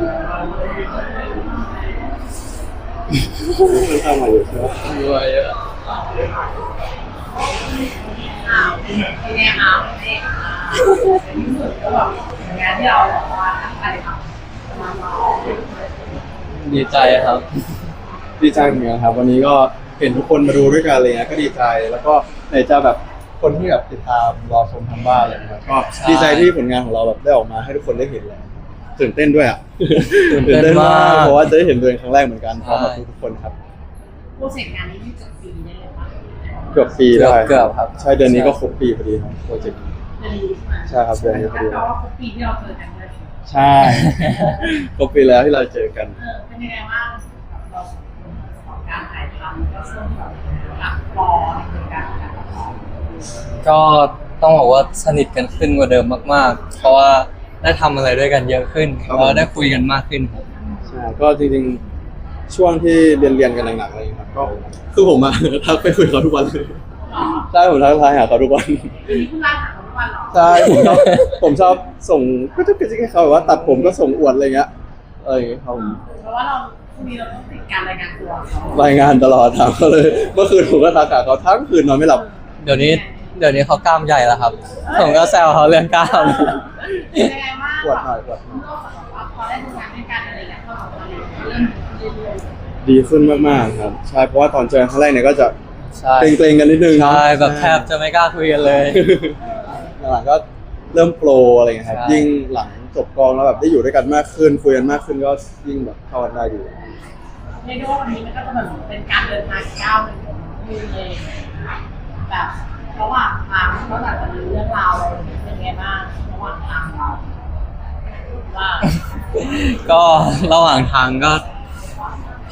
มันเข้ามาอยู่ใช่ไหมด้วยอะอ้าวเป็นไงคะเป็นไงคะก็แบบงานที่เราบอกว่าตั้งใจทำมาเราดีใจครับ ดีใจเหมือนกันครับ วันนี้ก็เห็นทุกคนมาดูด้วยกันเลยนะก็ดีใจแล้วก็ไหนจะแบบคนที่แบบติดตามรอชมทางบ้านอะไรนะครับก็ใช่ดีใจที่ผลงานของเราแบบได้ออกมาให้ทุกคนได้เห็นแล้ว ตื่นเต้นด้วยอะตื่นเต้นมากเพราะว่าจะได้เห็นตัวเองครั้งแรกเหมือนกันพร้อมกับใช่ทุกๆคนครับโปรเจกต์งานนี้ที่จบปีได้เลยป่ะเกือบปีเกือบได้เกือบครับใช่เดือนนี้ก็ครบปีพอดีครับโปรเจกต์นี้เดือนนี้ใช่ไหมใช่ครับเดือนนี้พองั้นดีแปลว่าครบปีที่เราเจอกันเลยใช่ครบปีแล้วที่เราเจอกันเออเป็นยังไงบ้างเราของการถ่ายทำก็ช่วงแบบหลักรอในการการทำก็ต้องบอกว่าสนิทกันขึ้นกว่าเดิมมาก ๆ เพราะว่า ได้ทำอะไรด้วยกันเยอะขึ้นครับแล้วได้คุยกันมากขึ้นครับ ใช่ก็จริงๆ ช่วงที่เรียนเรียนๆกันหนักๆอะไรอย่างเงี้ยครับก็คือผมอะ ทักไปคุยกับเขาทุกวันเลยหรอใช่ผมทักทายหาเขาทุกวันปีนี้คุณไล่หาเขาทุกวันเหรอใช่ผมชอบผมชอบส่งก็จะกระจิกให้เขาแบบว่าตัดผมก็ส่งอวดอะไรเงี้ยเออเขาเพราะว่าเราพรุ่งนี้เราต้องติดการรายงานตัวเขารายงานตลอดถามเขาเลย เมื่อคืนผมก็ทักหาเขาทั้งคืนนอนไม่หลับ เดี๋ยวนี้ เดี๋ยวนี้เขากล้ามใหญ่แล้วครับ ผมก็แซวเขาเรื่องกล้ามเป็นยังไงบ้างปวดหน่อยปวดหน่อยนอกจากว่าพอได้ทำงานด้วยกันอะไรอย่างเงี้ยเข้ากับเราเนี่ยเริ่มเรื่อยๆดีขึ้นมากๆครับ ใช่เพราะว่าตอนเจอครั้งแรกเนี่ยก็จะใช่เกรงๆกันนิดนึงใช่แบบแทบจะไม่กล้าคุยกันเลย หลังๆก็เริ่มโปรอะไรเงี้ยครับใช่ ยิ่งหลังจบกองแล้วแบบได้อยู่ด้วยกันมากขึ้นคุยกันมากขึ้นก็ยิ่งแบบเข้ากันได้ดีเรียกได้ว่าวันนี้มันก็จะแบบเป็นการเดินทางก้าวหนึ่งของยูเลยแบบ ระหว่างทางก็อาจจะมีเรื่องราวอะไรเป็นไงบ้างระหว่างทางเราว่าก็ระหว่างทางก็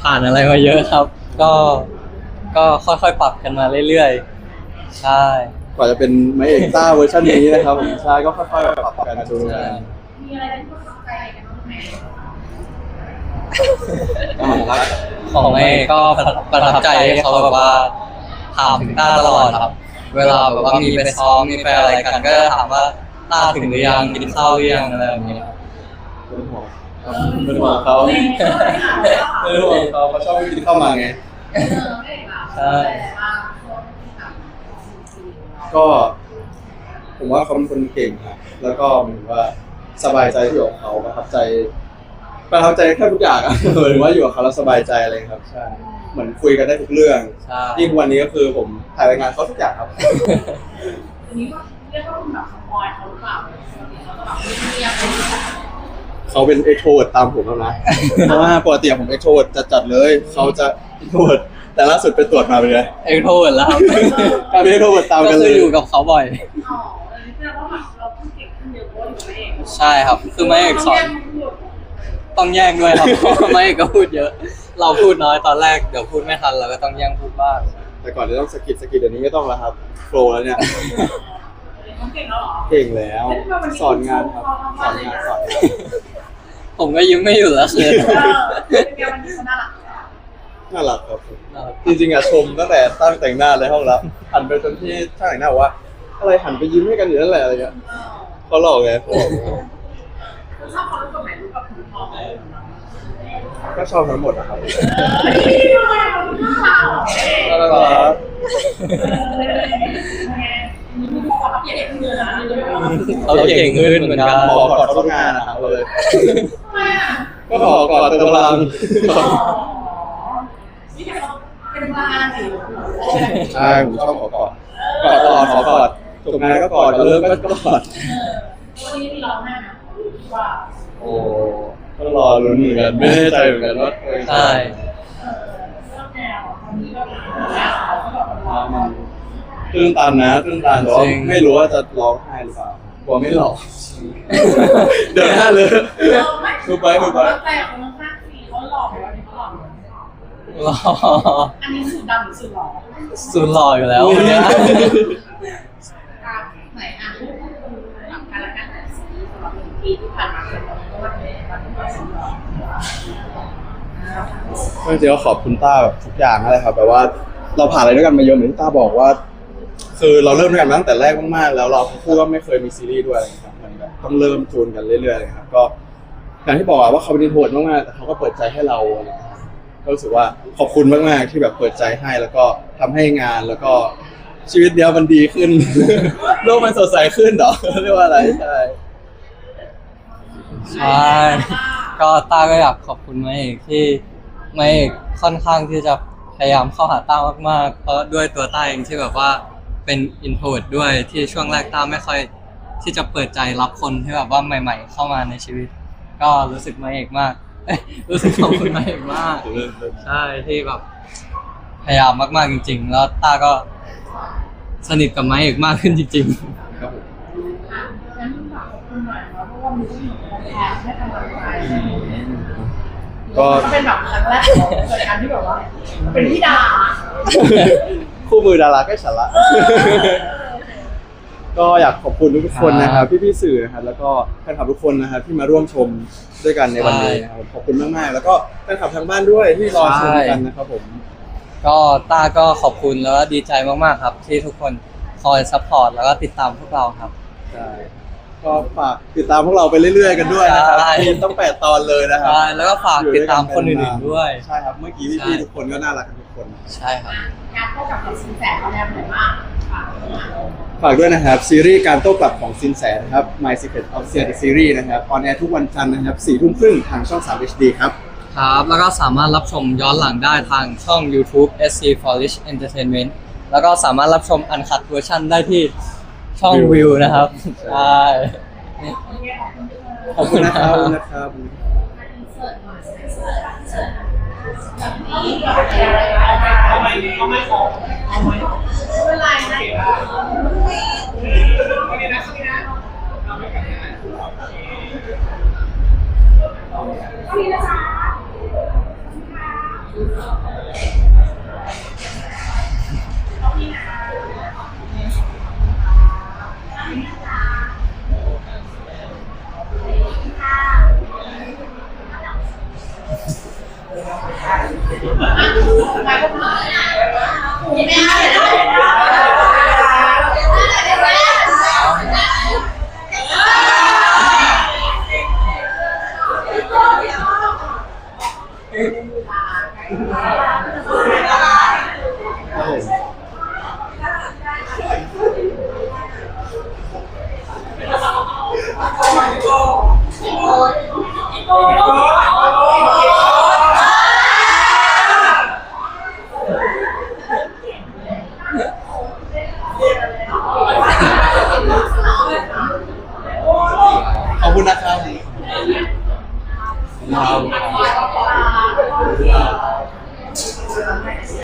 ผ่านอะไรมาเยอะครับ ก็ก็ค่อยๆปรับกันมาเรื่อยๆ ใช่กว่าจะเป็นไม้เอกต้าเวอร์ชันนี้นะครับผมใช่ก็ค่อยๆปรับกันดูกันมีอะไรที่ประทับใจกันบ้างไหมของเอก็ประทับใจที่เขาแบบว่าถามถึงต้าตลอดครับ เวลาแบบว่ามีไปซ้อมมีไปอะไรกัน ก็จะถามว่าต้าถึงหรือยังกินข้าวหรือยังอะไรแบบนี้ครับเป็นห่วงครับเป็นห่วงเขาเป็นห่วงเขาเขาชอบกินข้าวมันไงก็ผมว่าเขาเป็นคนเก่งครับแล้วก็เหมือนว่าสบายใจที่อยู่กับเขาประทับใจ ประทับใจแค่ทุกอย่างอะหมายถึงว่าอยู่กับเขาแล้วสบายใจอะไรครับใช่เหมือนคุยกันได้ทุกเรื่องใช่ยิ่งวันนี้ก็คือผมถ่ายรายงานเขาทุกอย่างครับอันนี้ก็เรียกว่าเป็นแบบสปอยเขาหรือเปล่าปกติเขาจะแบบเงียบๆเป็นเขาเป็นเอ็กโทรตามผมแล้วนะเพราะว่าปกติผมเอ็กโทรจัดจัดๆเลยเขาจะอินโทรแต่ล่าสุดไปตรวจมาเป็นไงเอ็กโทรแล้วครับกลายเป็นเอ็กโทรตามก็กันเลคืยออยู่กับเขาบ่อยอ๋ออันนี้แปลว่าแบบเราพูดเก่งขึ้นเยอะเพราะว่าอยู่กับเองใช่ครับคือไม่เอกสอน ต้องแย่งด้วยครับเพราะว่าไม่เอกก็พูดเยอะ เราพูดน้อยตอนแรกเดี๋ยวพูดไม่ทันเราก็ต้องแย่งพูดบ้างแต่ก่อนจะต้องสกิดสกิดเดี๋ยวนี้ก็ต้องแล้วครับโปรแล้วเนี่ยเขาเก่งแล้วเหรอเก่งแล้ว สอนงานครับสอนงานสอนงานผมก็ยิ้มไม่อยู่แล้วคือเออเป็นไงวันนี้เขาน่ารักน่ารักครับผมจริงๆอะชมตั้งแต่ตั้งแต่งหน้าในห้องแล้วหันไปจนที่ช่างแต่งหน้าบอกว่า อะไรหันไปยิ้มให้กันอยู่นั่นแหละอะไรเงี้ยเออเขาหลอกไงเขาบอก ชอบเขารู้ตัวไหนรู้กับคุณพ่อไหมก็ชอบทั้งหมดนะครับเออทำไมเขารู้ข่าวน่ารักเขาเปลี่ยนเงินนะเขาเก่งขึ้นเหมือนกันขอกอดเข้างานนะครับเลยทำไมอะก็ขอกอดเติมพลังนี่เขาเป็นพลังงานสิใช่ผมชอบขอกอดกอดตลอดขอกอดจบงานก็กอดเลิกก็กอดวันนี้มีร้องไห้นะ ว่าโอ้ก็รอลุ้นเหมือนกันไม่แน่ใจเหมือนกันว่าใช่เออเรื่องแนวตอนนี้ก็แล้วเขาก็แบบร้องมันตื้นตันนะตื้นตันแต่ว่าไม่รู้ว่าจะร้องไห้หรือเปล่ากลัวไม่หลอก เดินหน้าเลยเออไม่ดูไปดูไปแต่คนข้างสีเขาหลอกไหมวันนี้เขาหลอกไหมหล่ออันนี้สูตรดำหรือสูตรหล่อสุดหล่ออยู่แล้ววันเนี้ย ก็จริงๆก็ขอบคุณต้าแบบทุกอย่างนั่นแหละครับแบบว่าเราผ่านอะไรด้วยกันมาเยอะเหมือนที่ต้าบอกว่า คือเราเริ่มด้วยกันมาตั้งแต่แรกมากๆแล้วเราพูดว่าไม่เคยมีซีรีส์ด้วยอะไรอย่างเงี้ยครับมันแบบต้องเริ่มจูนกันเรื่อยๆเลยครับก็อย่างที่บอกอะว่าเขาเป็นอินโทรดมากๆแต่เขาก็เปิดใจให้เราอะไรอย่างเงี้ยก็รู้สึกว่าขอบคุณมากๆที่แบบเปิดใจให้แล้วก็ทำให้งานแล้วก็ชีวิตเนี้ยมันดีขึ้น โลกมันสดใสขึ้นเหรอเรียกว่าอะไรใช่ ใช่ ก็ต้าก็อยากขอบคุณมาเอกที่มาเอกค่อนข้างที่จะพยายามเข้าหาต้ามากๆ เพราะด้วยตัวต้าเองที่แบบว่าเป็นอินโทรดด้วยที่ช่วงแรกต้าไม่ค่อยที่จะเปิดใจรับคนที่แบบว่าใหม่ ๆ เข้ามาในชีวิต ก็รู้สึกมาเอกมากเอ้ยรู้สึกขอบคุณมาเอกมาก ใช่ที่แบบพยายามมากๆจริง ๆ แล้วต้าก็สนิทกับไม้เอกมากขึ้นจริง ๆ ครับผมอะงั้นฝากขอบคุณหน่อยเนาะเพราะว่ามีผู้หญิงมาแทน กำลังใจก็ก็เป็นแบบครั้งแรกของรายการที่แบบว่า เป็นพี่ดาคู่มือดาราใกล้ฉันละ ก็อยากขอบคุณทุกๆคนนะครับ พี่ๆสื่อนะครับแล้วก็แฟนคลับทุกคนนะครับที่มาร่วมชมด้วยกันในวันนี้นะครับขอบคุณมากๆ แล้วก็แฟนคลับทางบ้านด้วยที่รอชมกันนะครับผม ก็ต้าก็ขอบคุณแล้วก็ดีใจมากๆครับ ที่ทุกคนคอยซัพพอร์ตแล้วก็ติดตามพวกเราครับ ใช่ ก็ฝากติดตามพวกเราไปเรื่อยๆกันด้วยนะครับใช่ มีต้องแปดตอนเลยนะครัใช่แล้วก็ฝากติดตามคนอื่นๆด้วย ใช่ครับ เมื่อกี้ใช่พี่ๆทุกคนก็น่ารักกันทุกคน ใช่ครับ การเข้ากับกับสินแสเขาแนวไหนบ้างค่ะฝากด้วยนะครับ ซีรีส์การโต้กลับของซินแสนะครับ My Secret of s e r Series นะครับออนแอร์ทุกวันจันทร์นะครับสี่ทุ่มครึ่งทางช่อง 3 HD ครับ ครับ แล้วก็สามารถรับชมย้อนหลังได้ทางช่อง YouTube SC Polish Entertainment แล้วก็สามารถรับชมอันคัดเวอร์ชันได้ที่ ช่อง View View นะครับใช่ขอบคุณนะครับขอบคุณนะครับเอาไห เอาไหมของเอาไหม